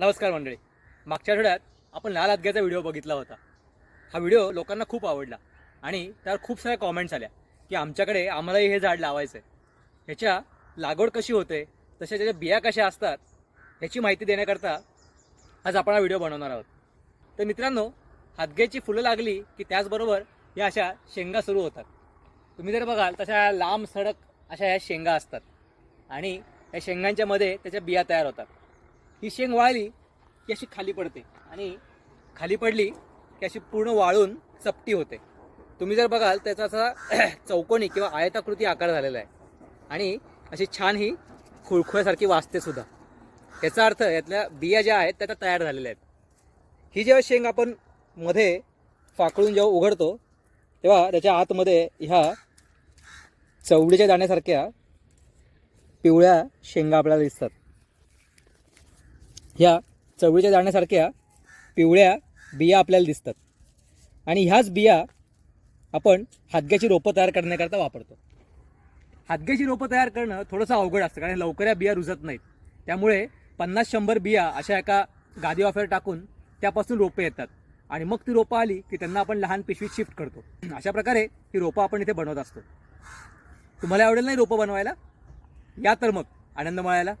नमस्कार मंडळी. मागच्या आठवड्यात आपण लाल हातग्याचा व्हिडिओ बघितला होता. हा व्हिडिओ लोकांना खूप आवडला आणि त्यावर खूप साऱ्या कॉमेंट्स आल्या की आमच्याकडे आम्हालाही हे झाड लावायचं आहे ह्याच्या लागवड कशी होते तशा त्याच्या बिया कशा असतात ह्याची माहिती देण्याकरता आज आपण हा व्हिडिओ बनवणार आहोत. तर मित्रांनो हातग्याची फुलं लागली की त्याचबरोबर या अशा शेंगा सुरू होतात. तुम्ही जर बघाल तशा लांब सडक अशा ह्या शेंगा असतात आणि या शेंगांच्या मध्ये त्याच्या बिया तयार होतात. ही शेंग वाळली की अशी खाली पडते. आणि खाली पडली की अशी पूर्ण वाळून चपटी होते. तुम्ही जर बघाल त्याचा असा चौकोनी किंवा आयताकृती आकार झालेला आहे. आणि अशी छान ही खुळखुळ्यासारखी वाचते सुद्धा. याचा अर्थ यातल्या बिया ज्या आहेत त्या तयार झालेल्या आहेत. ही जेव्हा शेंग आपण मध्ये फाकळून जेव्हा उघडतो तेव्हा त्याच्या आतमध्ये ह्या चवडीच्या दाण्यासारख्या पिवळ्या शेंगा आपल्याला दिसतात. ह्या चवळीच्या दाण्यासारख्या पिवळ्या बिया आपल्याला दिसतात. आणि ह्याच बिया आपण हादग्याची रोपं तयार करण्याकरता वापरतो. हादग्याची रोपं तयार करणं थोडंसं अवघड असतं कारण लवकर या बिया रुजत नाहीत. त्यामुळे पन्नास शंभर बिया अशा एका गादी वाफेवर टाकून त्यापासून रोपं येतात. आणि मग ती रोपं आली की त्यांना आपण लहान पिशवीत शिफ्ट करतो. अशा प्रकारे ही रोपं आपण इथे बनवत असतो. तुम्हाला आवडेल नाही रोपं बनवायला? या तर मग आनंद माळायला.